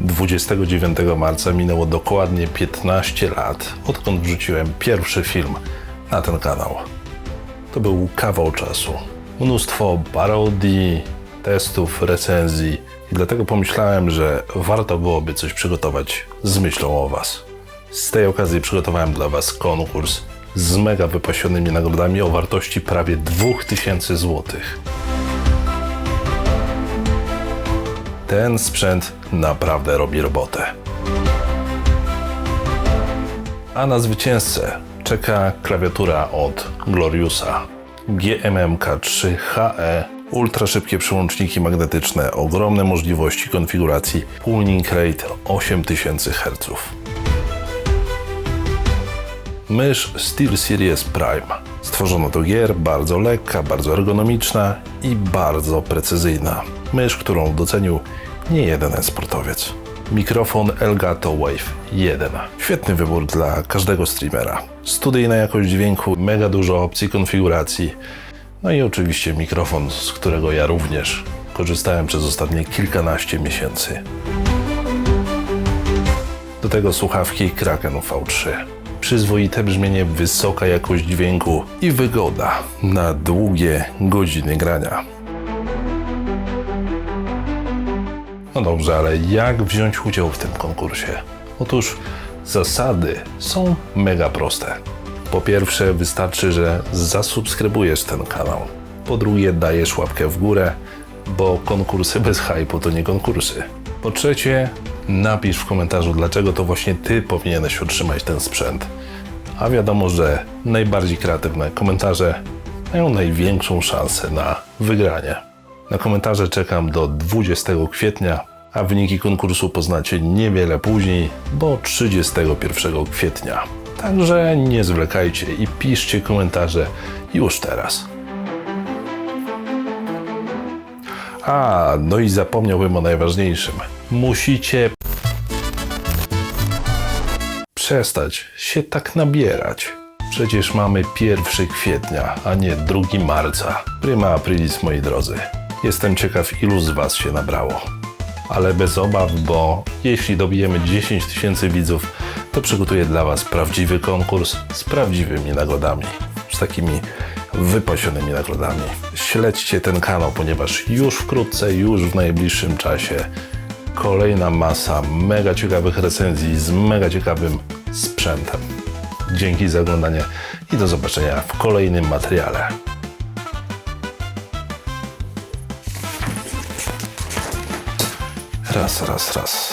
29 marca minęło dokładnie 15 lat, odkąd wrzuciłem pierwszy film na ten kanał. To był kawał czasu. Mnóstwo parodii, testów, recenzji i dlatego pomyślałem, że warto byłoby coś przygotować z myślą o Was. Z tej okazji przygotowałem dla Was konkurs z mega wypasionymi nagrodami o wartości prawie 2000 zł. Ten sprzęt naprawdę robi robotę. A na zwycięzcę czeka klawiatura od Gloriusa GMMK3 HE. Ultra szybkie przełączniki magnetyczne, ogromne możliwości konfiguracji, pulling rate 8000 Hz. Mysz SteelSeries Prime. Stworzono do gier, bardzo lekka, bardzo ergonomiczna i bardzo precyzyjna. Mysz, którą docenił nie jeden sportowiec. Mikrofon Elgato Wave 1. Świetny wybór dla każdego streamera. Studyjna jakość dźwięku, mega dużo opcji konfiguracji. No i oczywiście mikrofon, z którego ja również korzystałem przez ostatnie kilkanaście miesięcy. Do tego słuchawki Kraken V3. Przyzwoite brzmienie, wysoka jakość dźwięku i wygoda na długie godziny grania. No dobrze, ale jak wziąć udział w tym konkursie? Otóż zasady są mega proste. Po pierwsze, wystarczy, że zasubskrybujesz ten kanał. Po drugie, dajesz łapkę w górę, bo konkursy bez hypu to nie konkursy. Po trzecie, napisz w komentarzu, dlaczego to właśnie ty powinieneś otrzymać ten sprzęt. A wiadomo, że najbardziej kreatywne komentarze mają największą szansę na wygranie. Na komentarze czekam do 20 kwietnia, a wyniki konkursu poznacie niewiele później, bo 31 kwietnia. Także nie zwlekajcie i piszcie komentarze już teraz. A, no i zapomniałbym o najważniejszym. Musicie przestać się tak nabierać. Przecież mamy 1 kwietnia, a nie 2 marca. Prima aprilis, moi drodzy. Jestem ciekaw, ilu z Was się nabrało. Ale bez obaw, bo jeśli dobijemy 10 tysięcy widzów, to przygotuję dla Was prawdziwy konkurs z prawdziwymi nagrodami. Z takimi wypasionymi nagrodami. Śledźcie ten kanał, ponieważ już wkrótce, już w najbliższym czasie kolejna masa mega ciekawych recenzji z mega ciekawym sprzętem. Dzięki za oglądanie i do zobaczenia w kolejnym materiale. Raz, raz, raz.